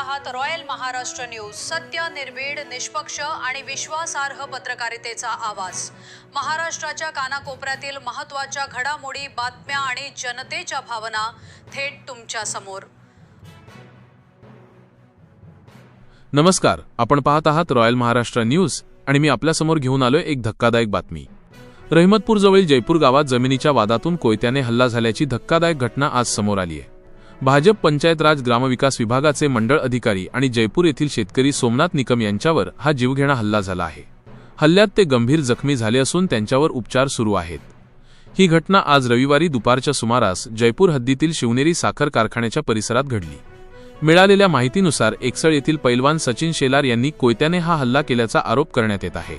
आहात royal Maharashtra news. सत्य निर्भीड निष्पक्ष आणि विश्वासार्ह पत्रकारितेचा आवाज. महाराष्ट्राच्या कानाकोपऱ्यातील महत्त्वाच्या घडामोडी बातम्या आणि जनतेच्या भावना थेट तुमच्यासमोर. नमस्कार. आपण पाहत आहात रॉयल महाराष्ट्र न्यूज आणि मी आपल्यासमोर घेऊन आलोय एक धक्कादायक बातमी. रहिमतपूरजवळील जयपूर गावात जमिनीच्या वादातून कोयत्याने हल्ला झाल्याची धक्कादायक घटना आज समोर आली आहे. भाजप पंचायत राज ग्रामविकास विभागाचे मंडळ अधिकारी आणि जयपूर येथील शेतकरी सोमनाथ निकम यांच्यावर हा जीवघेणा हल्ला झाला आहे. हल्ल्यात ते गंभीर जखमी झाले असून त्यांच्यावर उपचार सुरू आहेत. ही घटना आज रविवारी दुपारच्या सुमारास जयपूर हद्दीतील शिवनेरी साखर कारखान्याच्या परिसरात घडली. मिळालेल्या माहितीनुसार एकसळ येथील पैलवान सचिन शेलार यांनी कोयत्याने हा हल्ला केल्याचा आरोप करण्यात येत आहे.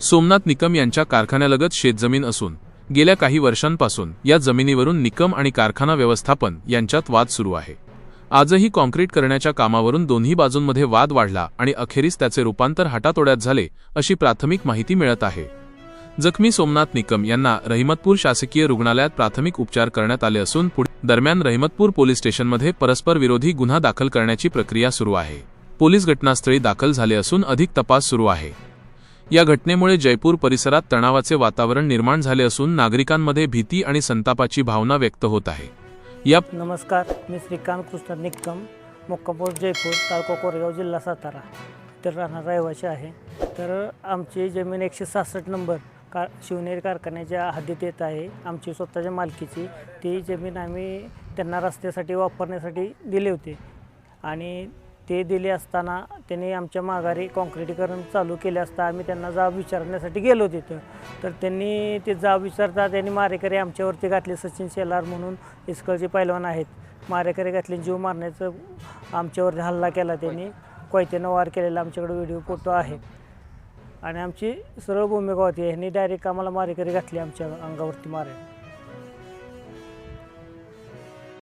सोमनाथ निकम यांच्या कारखान्यालगत शेतजमीन असून गेल्या काही वर्षांपासून या जमिनीवरून निकम आणि कारखाना व्यवस्थापन यांच्यात वाद सुरू आहे. आजही कॉन्क्रीट करण्याच्या कामावरून दोन्ही बाजूंमध्ये वाद वाढला आणि अखेरीस त्याचे रूपांतर हाटातोड्यात झाले अशी प्राथमिक माहिती मिळत आहे. जखमी सोमनाथ निकम यांना रहिमतपूर शासकीय रुग्णालयात प्राथमिक उपचार करण्यात आले असून पुढे दरम्यान रहिमतपूर पोलीस स्टेशनमध्ये परस्पर विरोधी गुन्हा दाखल करण्याची प्रक्रिया सुरू आहे. पोलीस घटनास्थळी दाखल झाले असून अधिक तपास सुरू आहे. या घटनेमुळे जयपूर परिसरात तणावाचे वातावरण निर्माण झाले असून नागरिकांमध्ये भीती आणि संतापाची भावना व्यक्त होत आहे. या नमस्कार मी श्रीकांत कृष्ण निक्कम मुक्कामपूर जयपूर तालुका कोरेगाव जिल्हा सातारा. तर राहणार रहिवासी आहे. तर आमची जमीन एकशे सहासष्ट नंबर का शिवनेरी कारखान्याच्या हद्दीत येत आहे. आमची स्वतःच्या मालकीची ती जमीन आम्ही त्यांना रस्त्यासाठी वापरण्यासाठी दिली होती. आणि ते दिले असताना त्यांनी आमच्या माघारी काँक्रिटीकरण चालू केले असता आम्ही त्यांना जाब विचारण्यासाठी गेलो तिथं. तर त्यांनी ते जाब विचारता त्यांनी मारेकरी आमच्यावरती घातले सचिन शेलार म्हणून इस्कळचे पैलवान आहेत. मारेकरी घातले जीव मारण्याचं आमच्यावरती हल्ला केला त्यांनी. कोयत्यानं वार केलेला आमच्याकडे व्हिडिओ फोटो आहे. आणि आमची सरळ भूमिका होती ह्यांनी डायरेक्ट आम्हाला मारेकरी घातली आमच्या अंगावरती मारे